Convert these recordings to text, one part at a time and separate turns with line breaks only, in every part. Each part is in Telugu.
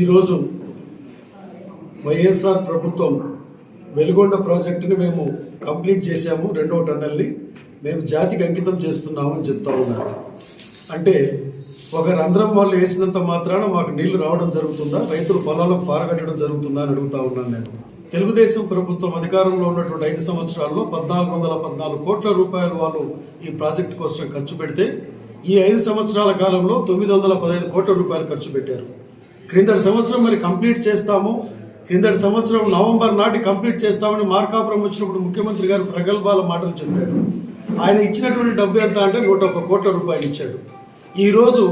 ఈరోజు వైఎస్ఆర్ ప్రభుత్వం వెలుగొండ ప్రాజెక్టుని మేము కంప్లీట్ చేశాము రెండో టన్నల్ని. మేము జాతికి అంకితం చేస్తున్నామని చెప్తా ఉన్నారు. అంటే ఒక రంధ్రం వాళ్ళు వేసినంత మాత్రాన మాకు నీళ్ళు రావడం జరుగుతుందా? రైతులు పొలాలకు పారగట్టడం జరుగుతుందా అని అడుగుతా ఉన్నాను నేను. తెలుగుదేశం ప్రభుత్వం అధికారంలో ఉన్నటువంటి ఐదు సంవత్సరాల్లో పద్నాలుగు వందల పద్నాలుగు కోట్ల రూపాయలు వాళ్ళు ఈ ప్రాజెక్టు కోసం ఖర్చు పెడితే ఈ ఐదు సంవత్సరాల కాలంలో తొమ్మిది వందల పదహైదు కోట్ల రూపాయలు ఖర్చు పెట్టారు. క్రిందటి సంవత్సరం మరి కంప్లీట్ చేస్తాము. క్రిందటి సంవత్సరం నవంబర్ నాటి కంప్లీట్ చేస్తామని మార్కాపురం వచ్చినప్పుడు ముఖ్యమంత్రి గారు ప్రగల్భాల మాటలు చెప్పాడు ఆయన ఇచ్చినటువంటి డబ్బు ఎంత అంటే నూట ఒక్క కోట్ల రూపాయలు ఇచ్చాడు. ఈరోజు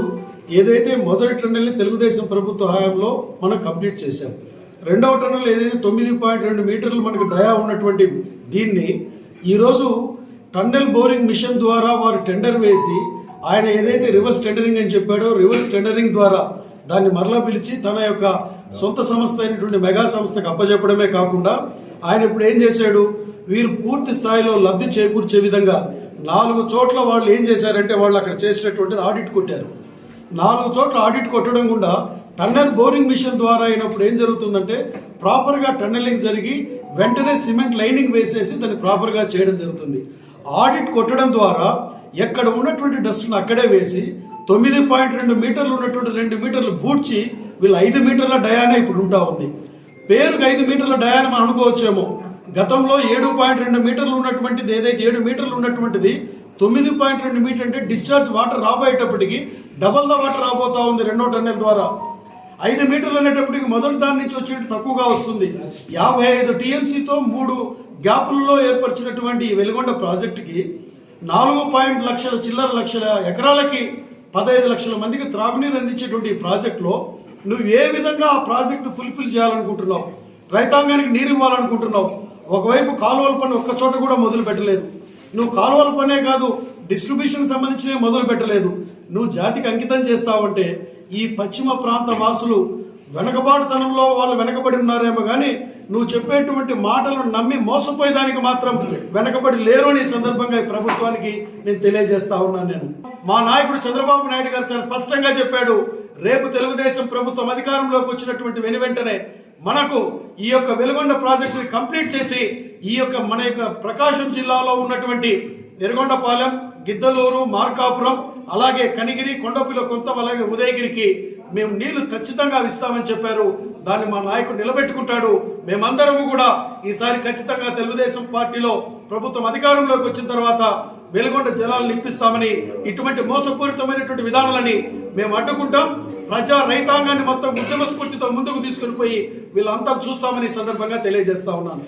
ఏదైతే మొదటి టన్నెల్ని తెలుగుదేశం ప్రభుత్వ హయాంలో మనం కంప్లీట్ చేశాం. రెండవ టన్నెల్ ఏదైతే తొమ్మిది పాయింట్ రెండు మీటర్లు మనకు డయా ఉన్నటువంటి దీన్ని ఈరోజు టన్నెల్ బోరింగ్ మిషన్ ద్వారా వారు టెండర్ వేసి ఆయన ఏదైతే రివర్స్ టెండరింగ్ అని చెప్పాడో రివర్స్ టెండరింగ్ ద్వారా దాన్ని మరలా పిలిచి తన యొక్క సొంత సంస్థ అయినటువంటి మెగా సంస్థకు అప్పచెప్పడమే కాకుండా ఆయన ఇప్పుడు ఏం చేశాడు? వీరు పూర్తి స్థాయిలో లబ్ధి చేకూర్చే విధంగా నాలుగు చోట్ల వాళ్ళు ఏం చేశారంటే వాళ్ళు అక్కడ చేసినటువంటిది ఆడిట్ కొట్టారు. నాలుగు చోట్ల ఆడిట్ కొట్టడం కూడా టన్నెల్ బోరింగ్ మిషన్ ద్వారా అయినప్పుడు ఏం జరుగుతుందంటే ప్రాపర్గా టన్నెలింగ్ జరిగి వెంటనే సిమెంట్ లైనింగ్ వేసేసి దాన్ని ప్రాపర్గా చేయడం జరుగుతుంది. ఆడిట్ కొట్టడం ద్వారా ఎక్కడ ఉన్నటువంటి డస్ట్ను అక్కడే వేసి తొమ్మిది పాయింట్ రెండు మీటర్లు ఉన్నటువంటి రెండు మీటర్లు బూడ్చి వీళ్ళు ఐదు మీటర్ల డయానే ఇప్పుడు ఉంటా ఉంది. పేరుకు ఐదు మీటర్ల డయాన మనం అనుకోవచ్చేమో. గతంలో ఏడు పాయింట్ రెండు మీటర్లు ఉన్నటువంటిది ఏదైతే ఏడు మీటర్లు ఉన్నటువంటిది తొమ్మిది పాయింట్ రెండు మీటర్ అంటే డిశ్చార్జ్ వాటర్ రాబోయేటప్పటికి డబల్ ద వాటర్ రాబోతా ఉంది రెండో టన్నెల ద్వారా. ఐదు మీటర్లు అనేటప్పటికి మొదటి దాని నుంచి వచ్చేటి తక్కువగా వస్తుంది. యాభై ఐదు టీఎంసీతో మూడు గ్యాపుల్లో ఏర్పరిచినటువంటి వెలుగొండ ప్రాజెక్టుకి నాలుగు పాయింట్ లక్షల చిల్లర లక్షల ఎకరాలకి పదహైదు లక్షల మందికి త్రాగునీరు అందించేటువంటి ఈ ప్రాజెక్టులో నువ్వు ఏ విధంగా ఆ ప్రాజెక్టు ఫుల్ఫిల్ చేయాలనుకుంటున్నావు? రైతాంగానికి నీరు ఇవ్వాలనుకుంటున్నావు? ఒకవైపు కాలువల పని ఒక్క చోట కూడా మొదలు పెట్టలేదు. నువ్వు కాలువల పనే కాదు డిస్ట్రిబ్యూషన్కి సంబంధించినవి మొదలు పెట్టలేదు. నువ్వు జాతికి అంకితం చేస్తావంటే ఈ పశ్చిమ ప్రాంత వాసులు వెనకబాటుతనంలో వాళ్ళు వెనకబడి ఉన్నారేమో కానీ నువ్వు చెప్పేటువంటి మాటలను నమ్మి మోసపోయేదానికి మాత్రం వెనకబడి లేరు అని సందర్భంగా ఈ ప్రభుత్వానికి నేను తెలియజేస్తా ఉన్నాను నేను. మా నాయకుడు చంద్రబాబు నాయుడు గారు చాలా స్పష్టంగా చెప్పాడు రేపు తెలుగుదేశం ప్రభుత్వం అధికారంలోకి వచ్చినటువంటి వెను వెంటనే మనకు ఈ యొక్క వెలుగొండ ప్రాజెక్టుని కంప్లీట్ చేసి ఈ యొక్క మన యొక్క ప్రకాశం జిల్లాలో ఉన్నటువంటి వెలుగొండపాలెం గిద్దలూరు మార్కాపురం అలాగే కనిగిరి కొండపిల్ల కొంత అలాగే ఉదయగిరికి మేము నీళ్ళు ఖచ్చితంగా ఇస్తామని చెప్పారు. దాన్ని మా నాయకుడు నిలబెట్టుకుంటాడు. మేమందరము కూడా ఈసారి ఖచ్చితంగా తెలుగుదేశం పార్టీలో ప్రభుత్వం అధికారంలోకి వచ్చిన తర్వాత వెలుగొండ జలాలు నిప్పిస్తామని ఇటువంటి మోసపూరితమైనటువంటి విధానాలని మేము అడ్డుకుంటాం. ప్రజా రైతాంగాన్ని మొత్తం ఉద్యమ స్ఫూర్తితో ముందుకు తీసుకుని పోయి వీళ్ళంతా చూస్తామని సందర్భంగా తెలియజేస్తా ఉన్నాను.